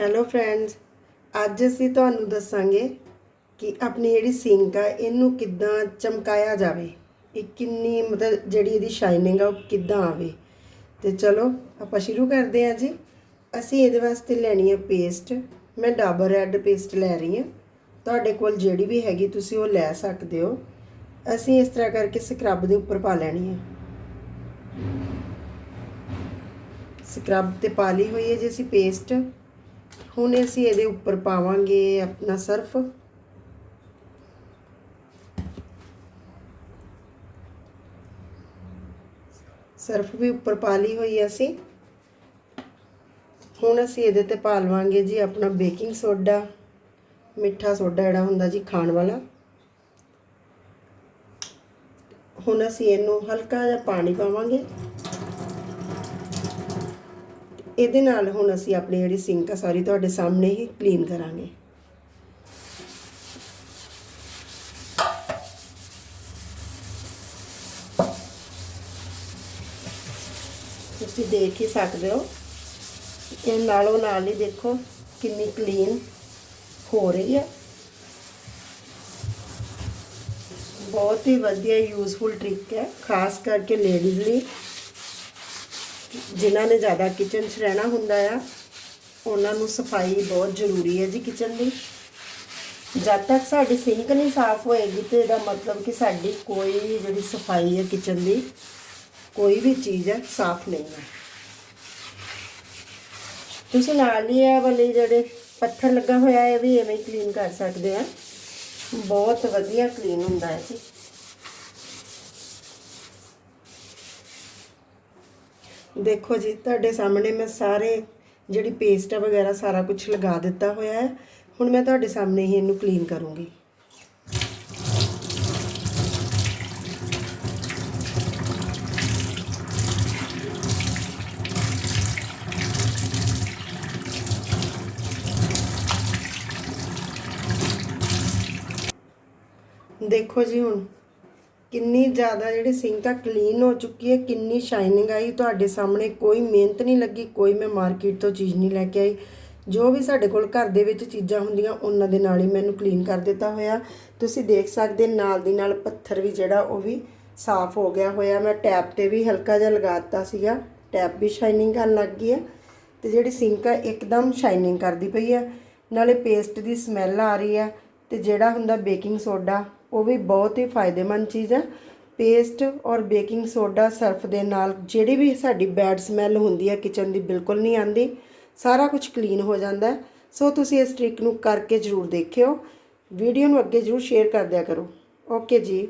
Hello friends ਅੱਜ ਅਸੀਂ ਤੁਹਾਨੂੰ ਦੱਸਾਂਗੇ ਕਿ ਆਪਣੀ ਜਿਹੜੀ ਸਿੰਕ ਆ, ਇਹਨੂੰ ਕਿੱਦਾਂ ਚਮਕਾਇਆ ਜਾਵੇ। ਇਹ ਕਿੰਨੀ ਮਤਲਬ ਜਿਹੜੀ ਇਹਦੀ ਸ਼ਾਈਨਿੰਗ ਆ, ਉਹ ਕਿੱਦਾਂ ਆਵੇ। ਤੇ ਚਲੋ, ਆਪਾਂ ਸ਼ੁਰੂ ਕਰਦੇ ਹਾਂ ਜੀ। ਅਸੀਂ ਇਹਦੇ ਵਾਸਤੇ ਲੈਣੀ ਹੈ ਪੇਸਟ ਮੈਂ ਡਾਬਰ ਰੈੱਡ ਪੇਸਟ ਲੈ ਰਹੀ ਹਾਂ। ਤੁਹਾਡੇ ਕੋਲ ਜਿਹੜੀ ਵੀ ਹੈਗੀ ਤੁਸੀਂ ਉਹ ਲੈ ਸਕਦੇ ਹੋ। ਅਸੀਂ ਇਸ ਤਰ੍ਹਾਂ ਕਰਕੇ ਸਕਰਬ ਦੇ ਉੱਪਰ ਪਾ ਲੈਣੀ ਹੈ ਸਕਰਬ ਤੇ ਪਾ ਲਈ ਹੋਈ ਹੈ ਜੀ ਅਸੀਂ ਪੇਸਟ ਹੁਣ ਅਸੀਂ ਇਹਦੇ ਉੱਪਰ ਪਾਵਾਂਗੇ ਆਪਣਾ ਸਰਫ। ਸਰਫ ਵੀ ਉੱਪਰ ਪਾ ਲਈ ਹੋਈ ਹੈ ਅਸੀਂ। ਹੁਣ ਅਸੀਂ ਇਹਦੇ ਤੇ ਪਾ ਲਵਾਂਗੇ ਜੀ ਆਪਣਾ ਬੇਕਿੰਗ ਸੋਡਾ, ਮਿੱਠਾ ਸੋਡਾ ਜਿਹੜਾ ਹੁੰਦਾ ਜੀ ਖਾਣ ਵਾਲਾ। ਹੁਣ ਅਸੀਂ ਇਹਨੂੰ ਹਲਕਾ ਜਿਹਾ ਪਾਣੀ ਪਾਵਾਂਗੇ। ਇਹਦੇ ਨਾਲ ਹੁਣ ਅਸੀਂ ਆਪਣੀ ਜਿਹੜੀ ਸਿੰਕ ਆ ਸਾਰੀ ਤੁਹਾਡੇ ਸਾਹਮਣੇ ਹੀ ਕਲੀਨ ਕਰਾਂਗੇ। ਤੁਸੀਂ ਦੇਖ ਹੀ ਸਕਦੇ ਹੋ, ਇਹ ਨਾਲੋਂ ਨਾਲ ਹੀ ਦੇਖੋ ਕਿੰਨੀ ਕਲੀਨ ਹੋ ਰਹੀ ਹੈ ਬਹੁਤ ਹੀ ਵਧੀਆ ਯੂਜ਼ਫੁਲ ਟ੍ਰਿਕ ਹੈ, ਖਾਸ ਕਰਕੇ ਲੇਡੀਜ਼ ਲਈ। ਜਿਨ੍ਹਾਂ ਨੇ ਜ਼ਿਆਦਾ ਕਿਚਨ 'ਚ ਰਹਿਣਾ ਹੁੰਦਾ ਆ, ਉਹਨਾਂ ਨੂੰ ਸਫ਼ਾਈ ਬਹੁਤ ਜ਼ਰੂਰੀ ਹੈ ਜੀ ਕਿਚਨ ਦੀ। ਜਦ ਤੱਕ ਸਾਡੀ ਸਿੰਕ ਨਹੀਂ ਸਾਫ਼ ਹੋਏਗੀ ਤੇ ਇਹਦਾ ਮਤਲਬ ਕਿ ਸਾਡੀ ਕੋਈ ਜਿਹੜੀ ਸਫ਼ਾਈ ਹੈ ਕਿਚਨ ਦੀ, ਕੋਈ ਵੀ ਚੀਜ਼ ਹੈ ਸਾਫ਼ ਨਹੀਂ ਹੈ। ਤੁਸੀਂ ਨਾਲ ਹੀ ਇਹ ਵਾਲੇ ਜਿਹੜੇ ਪੱਥਰ ਲੱਗਾ ਹੋਇਆ ਹੈ ਵੀ ਐਵੇਂ ਕਲੀਨ ਕਰ ਸਕਦੇ ਆ। ਬਹੁਤ ਵਧੀਆ ਕਲੀਨ ਹੁੰਦਾ ਹੈ ਜੀ। ਦੇਖੋ ਜੀ, ਤੁਹਾਡੇ ਸਾਹਮਣੇ ਮੈਂ ਸਾਰੇ ਜਿਹੜੀ ਪੇਸਟ ਆ ਵਗੈਰਾ ਸਾਰਾ ਕੁਝ ਲਗਾ ਦਿੱਤਾ ਹੋਇਆ ਹੈ। ਹੁਣ ਮੈਂ ਤੁਹਾਡੇ ਸਾਹਮਣੇ ਹੀ ਇਹਨੂੰ ਕਲੀਨ ਕਰੂੰਗੀ। ਦੇਖੋ ਜੀ ਹੁਣ ਕਿੰਨੀ ਜ਼ਿਆਦਾ ਜਿਹੜੀ ਸਿੰਕ ਆ ਕਲੀਨ ਹੋ ਚੁੱਕੀ ਹੈ, ਕਿੰਨੀ ਸ਼ਾਈਨਿੰਗ ਆਈ ਤੁਹਾਡੇ ਸਾਹਮਣੇ, ਕੋਈ ਮਿਹਨਤ ਨਹੀਂ ਲੱਗੀ, ਕੋਈ ਮੈਂ ਮਾਰਕੀਟ ਤੋਂ ਚੀਜ਼ ਨਹੀਂ ਲੈ ਕੇ ਆਈ। ਜੋ ਵੀ ਸਾਡੇ ਕੋਲ ਘਰ ਦੇ ਵਿੱਚ ਚੀਜ਼ਾਂ ਹੁੰਦੀਆਂ, ਉਹਨਾਂ ਦੇ ਨਾਲ ਹੀ ਮੈਨੂੰ ਕਲੀਨ ਕਰ ਦਿੱਤਾ ਹੋਇਆ। ਤੁਸੀਂ ਦੇਖ ਸਕਦੇ ਨਾਲ ਦੀ ਨਾਲ ਪੱਥਰ ਵੀ ਜਿਹੜਾ ਉਹ ਵੀ ਸਾਫ਼ ਹੋ ਗਿਆ ਹੋਇਆ। ਮੈਂ ਟੈਪ ਤੇ ਵੀ ਹਲਕਾ ਜਿਹਾ ਲਗਾਤਾ ਸੀਗਾ ਟੈਪ ਵੀ ਸ਼ਾਈਨਿੰਗ ਕਰਨ ਲੱਗ ਗਈ ਹੈ ਤੇ ਜਿਹੜੀ ਸਿੰਕ ਆ ਇੱਕਦਮ ਸ਼ਾਈਨਿੰਗ ਕਰਦੀ ਪਈ ਹੈ। ਨਾਲੇ ਪੇਸਟ ਦੀ ਸਮੈਲ ਆ ਰਹੀ ਹੈ ਤੇ ਜਿਹੜਾ ਹੁੰਦਾ ਬੇਕਿੰਗ ਸੋਡਾ ਉਹ ਵੀ ਬਹੁਤ ਹੀ ਫਾਇਦੇਮੰਦ ਚੀਜ਼ ਹੈ। ਪੇਸਟ ਔਰ ਬੇਕਿੰਗ ਸੋਡਾ ਸਰਫ ਦੇ ਨਾਲ ਜਿਹੜੀ ਵੀ ਸਾਡੀ ਬੈਡ ਸਮੈਲ ਹੁੰਦੀ ਹੈ, ਕਿਚਨ ਦੀ ਬਿਲਕੁਲ ਨਹੀਂ ਆਂਦੀ ਸਾਰਾ ਕੁਝ ਕਲੀਨ ਹੋ ਜਾਂਦਾ ਹੈ। ਸੋ ਤੁਸੀਂ ਇਸ ਟ੍ਰਿਕ ਨੂੰ ਕਰਕੇ ਜ਼ਰੂਰ ਦੇਖਿਓ। ਵੀਡੀਓ ਨੂੰ ਅੱਗੇ ਜ਼ਰੂਰ ਸ਼ੇਅਰ ਕਰ ਦਿਆ ਕਰੋ। ਓਕੇ ਜੀ।